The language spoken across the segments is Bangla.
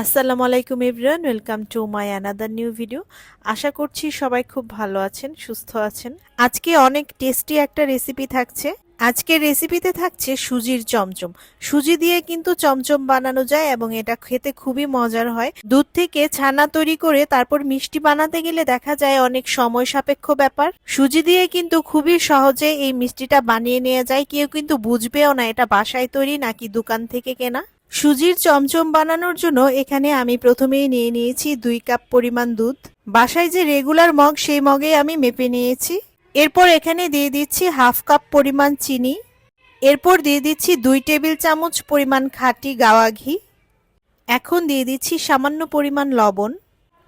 আসসালামু আলাইকুম everyone, welcome to my another new video. আশা করছি সবাই খুব ভালো আছেন, সুস্থ আছেন। আজকে অনেক টেস্টি একটা রেসিপি থাকছে। আজকের রেসিপিতে থাকছে সুজির চমচম। সুজি দিয়ে কিন্তু চমচম বানানো যায় এবং এটা খেতে খুবই মজার হয়। দুধ থেকে ছানা তৈরি করে তারপর মিষ্টি বানাতে গেলে দেখা যায় অনেক সময় সাপেক্ষ ব্যাপার। সুজি দিয়ে কিন্তু খুবই সহজে এই মিষ্টিটা বানিয়ে নেওয়া যায়। কেউ কিন্তু বুঝবেও না এটা বাসায় তৈরি নাকি দোকান থেকে কেনা। সুজির চমচম বানানোর জন্য এখানে আমি প্রথমেই নিয়ে নিয়েছি দুই কাপ পরিমাণ দুধ। বাসায় যে রেগুলার মগ, সেই মগে আমি মেপে নিয়েছি। এরপর এখানে দিয়ে দিচ্ছি হাফ কাপ পরিমাণ চিনি। এরপর দিয়ে দিচ্ছি দুই টেবিল চামচ পরিমাণ খাঁটি গাওয়া ঘি। এখন দিয়ে দিচ্ছি সামান্য পরিমাণ লবণ।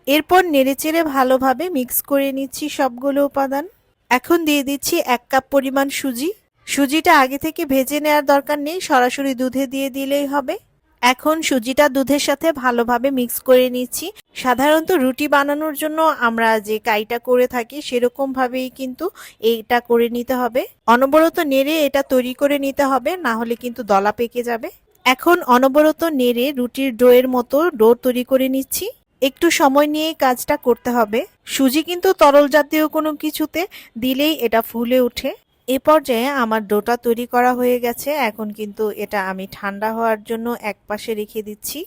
এরপর নেড়েচেড়ে ভালোভাবে মিক্স করে নিচ্ছি সবগুলো উপাদান। এখন দিয়ে দিচ্ছি এক কাপ পরিমাণ সুজি। সুজিটা আগে থেকে ভেজে নেওয়ার দরকার নেই, সরাসরি দুধে দিয়ে দিলেই হবে। এখন সুজিটা দুধের সাথে ভালোভাবে মিক্স করে নিচ্ছি। সাধারণত রুটি বানানোর জন্য আমরা যে কাইটা করে থাকি সেরকম ভাবেই কিন্তু এইটা করে নিতে হবে। অনবরত নেড়ে এটা তৈরি করে নিতে হবে, না হলে কিন্তু দলা পেকে যাবে। এখন অনবরত নেড়ে রুটির ডোয়ের মতো ডো তৈরি করে নিচ্ছি। একটু সময় নিয়ে কাজটা করতে হবে। সুজি কিন্তু তরল জাতীয় কোনো কিছুতে দিলেই এটা ফুলে ওঠে। এ পর্যায়ে আমার ডোটা তৈরি করা হয়ে গেছে। এখন কিন্তু এটা আমি ঠান্ডা হওয়ার জন্য এক পাশে রেখে দিচ্ছি।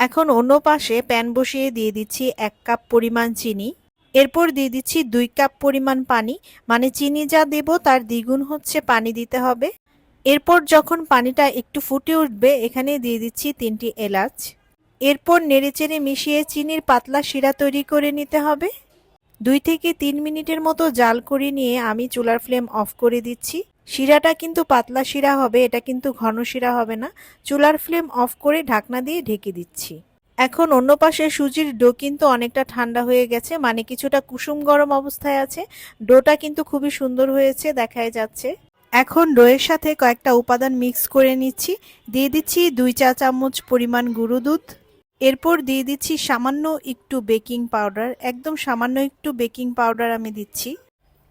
এখন অন্য পাশে প্যান বসিয়ে দিয়ে দিচ্ছি এক কাপ পরিমাণ চিনি। এরপর দিয়ে দিচ্ছি দুই কাপ পরিমাণ পানি। মানে চিনি যা দেব তার দ্বিগুণ হচ্ছে পানি দিতে হবে। এরপর যখন পানিটা একটু ফুটে উঠবে, এখানে দিয়ে দিচ্ছি তিনটি এলাচ। এরপর নেড়েচেড়ে মিশিয়ে চিনির পাতলা শিরা তৈরি করে নিতে হবে। দুই থেকে তিন মিনিটের মতো জাল করে নিয়ে আমি চুলার ফ্লেম অফ করে দিচ্ছি। শিরাটা কিন্তু পাতলা শিরা হবে, এটা কিন্তু ঘন শিরা হবে না। চুলার ফ্লেম অফ করে ঢাকনা দিয়ে ঢেকে দিচ্ছি। এখন অন্য পাশে সুজির ডো কিন্তু অনেকটা ঠান্ডা হয়ে গেছে মানে কিছুটা কুসুম গরম অবস্থায় আছে। ডোটা কিন্তু খুবই সুন্দর হয়েছে, দেখাই যাচ্ছে। এখন ডোয়ের সাথে কয়েকটা উপাদান মিক্স করে নিচ্ছি। দিয়ে দিচ্ছি দুই চা চামচ পরিমাণ গুঁড়ো দুধ। এরপর দিয়ে দিচ্ছি সামান্য একটু বেকিং পাউডার, একদম সামান্য একটু বেকিং পাউডার আমি দিচ্ছি।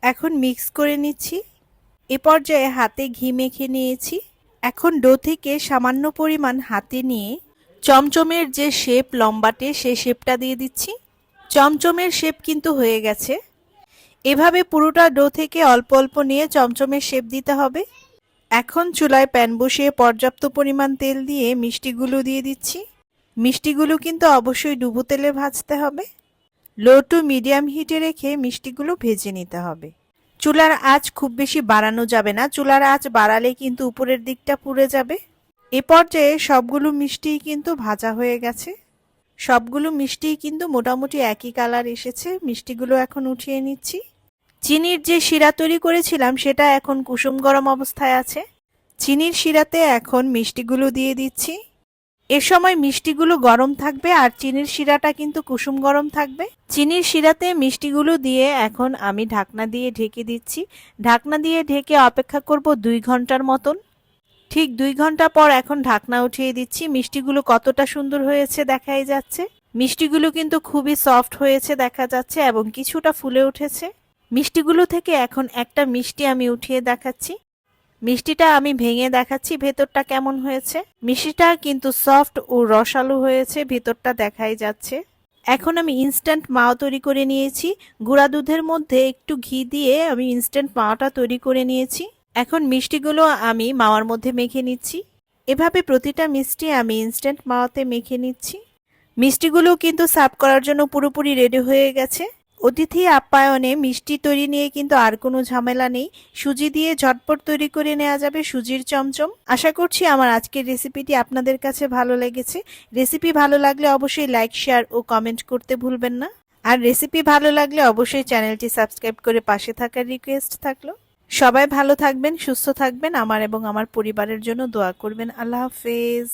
এখন মিক্স করে নিচ্ছি। এ পর্যায়ে হাতে ঘি মেখে নিয়েছি। এখন ডো থেকে সামান্য পরিমাণ হাতে নিয়ে চমচমের যে শেপ লম্বাটে সেই শেপটা দিয়ে দিচ্ছি। চমচমের শেপ কিন্তু হয়ে গেছে। এভাবে পুরোটা ডো থেকে অল্প অল্প নিয়ে চমচমের শেপ দিতে হবে। এখন চুলায় প্যান বসিয়ে পর্যাপ্ত পরিমাণ তেল দিয়ে মিষ্টিগুলো দিয়ে দিচ্ছি। মিষ্টিগুলো কিন্তু অবশ্যই ডুবো তেলে ভাজতে হবে। লো টু মিডিয়াম হিটে রেখে মিষ্টিগুলো ভেজে নিতে হবে। চুলার আঁচ খুব বেশি বাড়ানো যাবে না। চুলার আঁচ বাড়ালে কিন্তু উপরের দিকটা পুড়ে যাবে। এ পর্যায়ে সবগুলো মিষ্টি কিন্তু ভাজা হয়ে গেছে। সবগুলো মিষ্টি কিন্তু মোটামুটি একই কালার এসেছে। মিষ্টিগুলো এখন উঠিয়ে নিচ্ছি। চিনির যে শিরা তৈরি করেছিলাম, সেটা এখন কুসুম গরম অবস্থায় আছে। চিনির শিরাতে এখন মিষ্টিগুলো দিয়ে দিচ্ছি। এ সময় মিষ্টিগুলো গরম থাকবে আর চিনির শিরাটা কিন্তু কুসুম গরম থাকবে। চিনির শিরাতে মিষ্টিগুলো দিয়ে এখন আমি ঢাকনা দিয়ে ঢেকে দিচ্ছি। ঢাকনা দিয়ে ঢেকে অপেক্ষা করব দুই ঘণ্টার মতন। ঠিক দুই ঘণ্টা পর এখন ঢাকনা উঠিয়ে দিচ্ছি। মিষ্টিগুলো কতটা সুন্দর হয়েছে দেখাই যাচ্ছে। মিষ্টিগুলো কিন্তু খুবই সফট হয়েছে দেখা যাচ্ছে এবং কিছুটা ফুলে উঠেছে। মিষ্টিগুলো থেকে এখন একটা মিষ্টি আমি উঠিয়ে দেখাচ্ছি। মিষ্টিটা আমি ভেঙে দেখাচ্ছি, ভেতরটা কেমন হয়েছে? মিষ্টিটা কিন্তু সফট ও রসালো হয়েছে, ভেতরটা দেখাই যাচ্ছে। এখন আমি ইনস্ট্যান্ট মাও তৈরি করে নিয়েছি। গুঁড়া দুধের মধ্যে একটু ঘি দিয়ে আমি ইনস্ট্যান্ট মাওটা তৈরি করে নিয়েছি। এখন মিষ্টিগুলো আমি মাওয়ার মধ্যে মেখে নিচ্ছি। এভাবে প্রতিটা মিষ্টি আমি ইনস্ট্যান্ট মাওয়াতে মেখে নিচ্ছি। মিষ্টিগুলো কিন্তু সার্ভ করার জন্য পুরোপুরি রেডি হয়ে গেছে। অতিথি আপ্যায়নে মিষ্টি তৈরি নিয়ে কিন্তু আর কোনো ঝামেলা নেই। সুজি দিয়ে ঝটপট তৈরি করে নেওয়া যাবে সুজির চমচম। আশা করছি আমার আজকের রেসিপিটি আপনাদের কাছে ভালো লেগেছে। রেসিপি ভালো লাগলে অবশ্যই লাইক, শেয়ার ও কমেন্ট করতে ভুলবেন না। আর রেসিপি ভালো লাগলে অবশ্যই চ্যানেলটি সাবস্ক্রাইব করে পাশে থাকার রিকোয়েস্ট থাকল। সবাই ভালো থাকবেন, সুস্থ থাকবেন। আমার এবং আমার পরিবারের জন্য দোয়া করবেন। আল্লাহ হাফেজ।